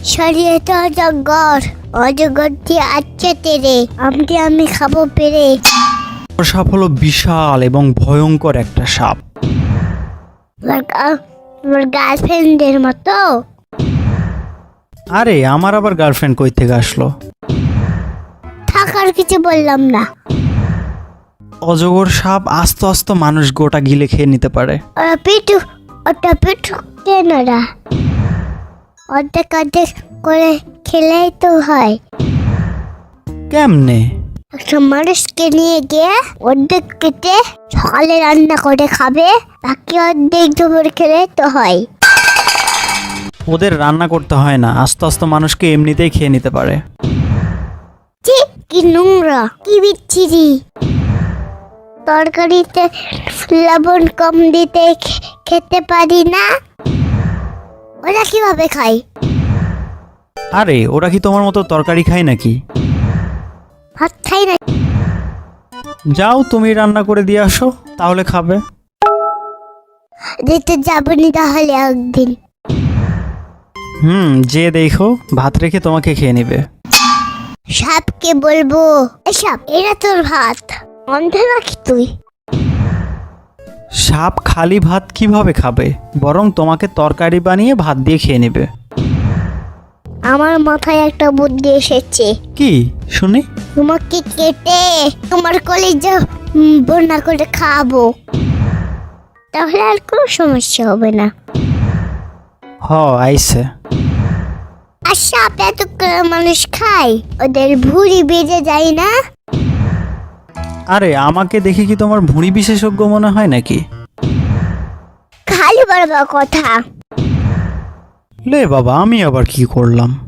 সরিয়ে তো অজগর অজগরটি আচ্ছা তেরে আমটি আমি খাব পেরে। সাপ হলো বিশাল এবং ভয়ঙ্কর একটা সাপ। তোমার গার্লফ্রেন্ডের মতো? আরে আমার আবার গার্লফ্রেন্ড কই থেকে আসলো? থাকার কিছু বললাম না। অজগর সাপ আস্তে আস্তে মানুষ গোটা গিলে খেয়ে নিতে পারে। ওরা পিটু ওটা পিটু কেন ওরা অর্ধেক অর্ধেক করে খেলেই তো হয়। কেমনে? একটা মানুষকে নিয়ে গিয়ে অর্ধেক কেটে সকালে রান্না করে খাবে বাকি অর্ধেক দুপুর খেলে তো হয়। ওদের রান্না করতে হয় না আস্তে আস্তে মানুষকে এমনিতেই খেয়ে নিতে পারে। ছি কি নোংরা কি বিচ্ছিরি। তরকারিতে লবণ কম দিতে খেতে পারি না। ওরা কীভাবে খায়? আরে ওরা কি তোমার মতো তরকারি খায় নাকি? ভাত খাই না যাও তুমি রান্না করে দিয়ে আসো তাহলে খাবে। দিতে যাবনি তাহলে একদিন। হুম যে দেখো ভাত রেখে তোমাকে খেয়ে নেবে। সাপকে বলব এসব এটা তোর ভাত। অন্ধ নাকি তুই। সাপ খালি ভাত কীভাবে খাবে? বরং তোমাকে তরকারি বানিয়ে ভাত দিয়ে খেয়ে নেবে। আমার মাথায় একটা বুদ্ধি এসেছে। কি? শুনি। তোমাকে কেটে তোমার কলেজে বন্যা করে খাব তাহলে আর কোনো সমস্যা হবে না। হ আইসে। আর সাপ এত করে মানুষ খায় ওদের ভুঁড়ি বেজে যায় না? আরে আমাকে দেখে কি তোমার ভুঁড়ি বিশেষজ্ঞ মনে হয় নাকি? খালি বারবার বড় কথা। লে বাবা আমি আবার কি করলাম?